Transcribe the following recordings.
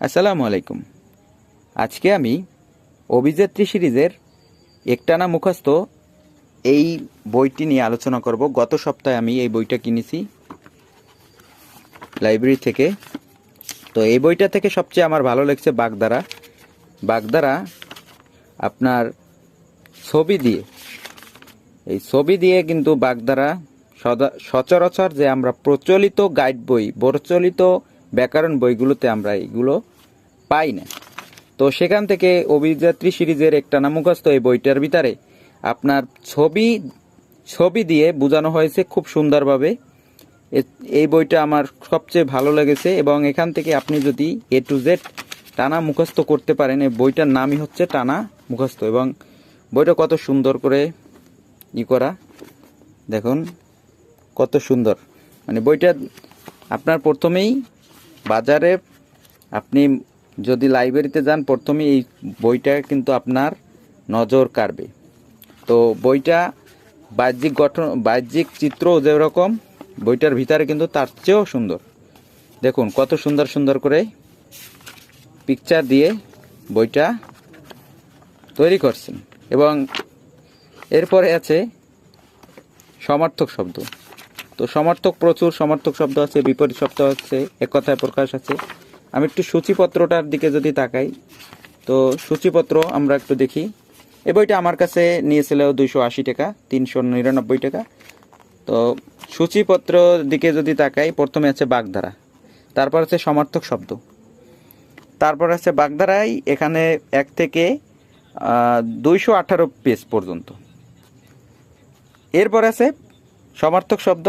আসসালামু আলাইকুম। আজকে আমি অভিযাত্রী সিরিজের একটানা মুখস্থ এই বইটি নিয়ে আলোচনা করব। গত সপ্তাহে আমি এই বইটা কিনেছি লাইব্রেরি থেকে। তো এই বইটা থেকে সবচেয়ে আমার ভালো লেগেছে বাগদারা। বাগদারা আপনার ছবি দিয়ে, এই ছবি দিয়ে কিন্তু বাগদারা সদা- সচরাচর যে আমরা প্রচলিত গাইড বই, প্রচলিত ব্যাকরণ বইগুলোতে আমরা এগুলো পাই না। তো সেখান থেকে অভিযাত্রী সিরিজের একটা মুখস্থ এই বইটার ভিতরে আপনার ছবি ছবি দিয়ে বোঝানো হয়েছে খুব সুন্দরভাবে। এই বইটা আমার সবচেয়ে ভালো লেগেছে এবং এখান থেকে আপনি যদি এ টু জেড টানা মুখস্থ করতে পারেন, এই বইটার নামই হচ্ছে টানা মুখস্থ এবং বইটা কত সুন্দর করে ই করা। দেখুন, কত সুন্দর। মানে বইটা আপনার প্রথমেই বাজারে আপনি যদি লাইব্রেরিতে যান প্রথমেই এই বইটা কিন্তু আপনার নজর কাড়বে। তো বইটা বাহ্যিক গঠন, বাহ্যিক চিত্র যেরকম, বইটার ভিতরে কিন্তু তার চেয়েও সুন্দর। দেখুন, কত সুন্দর সুন্দর করে পিকচার দিয়ে বইটা তৈরি করছেন। এবং এরপরে আছে সমার্থক শব্দ। তো সমার্থক প্রচুর, সমার্থক শব্দ আছে, বিপরীত শব্দ আছে, এক কথায় প্রকাশ আছে। আমি একটু সূচিপত্রটার দিকে যদি তাকাই, তো সূচিপত্র আমরা একটু দেখি। এ বইটা আমার কাছে নিয়েছিল দুইশো আশি টাকা, তিনশো নিরানব্বই টাকা। তো সূচিপত্র দিকে যদি তাকাই, প্রথমে আছে বাগধারা, তারপর আছে সমার্থক শব্দ। তারপর আছে বাগধারায় এখানে এক থেকে দুইশো আঠারো পেজ পর্যন্ত। এরপর আছে সমার্থক শব্দ।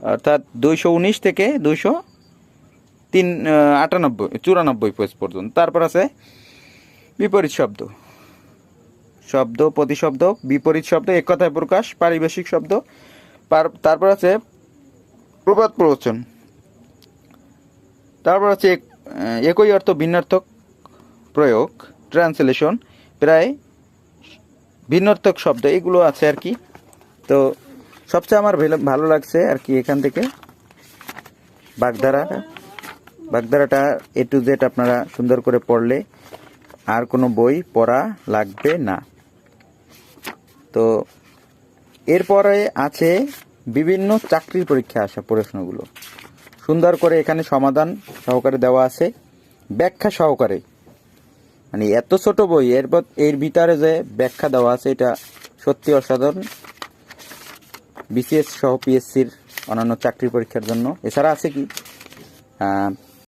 অর্থাৎ দুইশো উনিশ থেকে দুইশো তিন আটানব্বই, চুরানব্বই পেজ পর্যন্ত। তারপর আছে বিপরীত শব্দ। শব্দ, প্রতিশব্দ, বিপরীত শব্দ, এক কথায় প্রকাশ পারিবেশিক শব্দ। পার- তারপর আছে প্রবাদ প্রবচন। তারপর আছে একই অর্থ ভিন্নার্থক প্রয়োগ, ট্রান্সলেশন, প্রায় ভিন্নার্থক শব্দ। এগুলো আছে আর কি। তো সবচেয়ে আমার ভেলো- লাগছে আর কি এখান থেকে। বাগধারা। বাগধারাটা এ টু জেড আপনারা সুন্দর করে পড়লে আর কোনো বই পড়া লাগবে না। তো এরপরে আছে বিভিন্ন চাকরির পরীক্ষা আসা প্রশ্নগুলো। সুন্দর করে এখানে সমাধান সহকারে দেওয়া আছে। ব্যাখ্যা সহকারে। মানে এত ছোট বই, এরপর এর ভিতরে যে ব্যাখ্যা দেওয়া আছে, এটা সত্যি অসাধারণ। বিসিএস সহ পিএসসির অন্যান্য চাকরি পরীক্ষার জন্য। এছাড়া আছে কি?